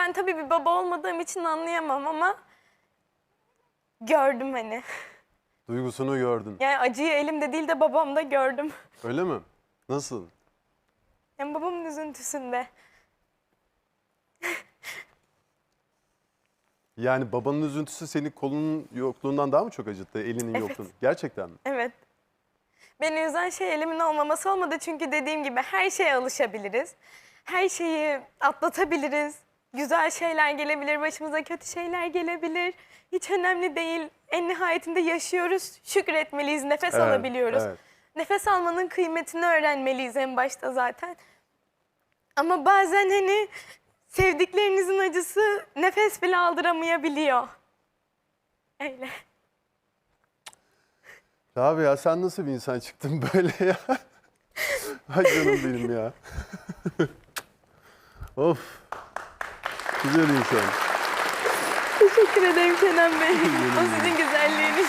Ben tabii bir baba olmadığım için anlayamam ama gördüm hani. Duygusunu gördün. Yani acıyı elimde değil de babamda gördüm. Öyle mi? Nasıl? Yani babamın üzüntüsünde. Yani babanın üzüntüsü senin kolunun yokluğundan daha mı çok acıttı? Elinin Evet. yokluğundan. Gerçekten mi? Evet. Beni üzen şey elimin olmaması olmadı çünkü dediğim gibi her şeye alışabiliriz. Her şeyi atlatabiliriz. Güzel şeyler gelebilir, başımıza kötü şeyler gelebilir. Hiç önemli değil. En nihayetinde yaşıyoruz, şükretmeliyiz, nefes Evet, alabiliyoruz. evet. Nefes almanın kıymetini öğrenmeliyiz en başta zaten. Ama bazen hani sevdiklerinizin acısı nefes bile aldıramayabiliyor. Öyle. Abi ya sen nasıl bir insan çıktın böyle ya? Ay canım benim ya. of. Güzel insan. Teşekkür ederim Kenan Bey. o sizin güzelliğiniz.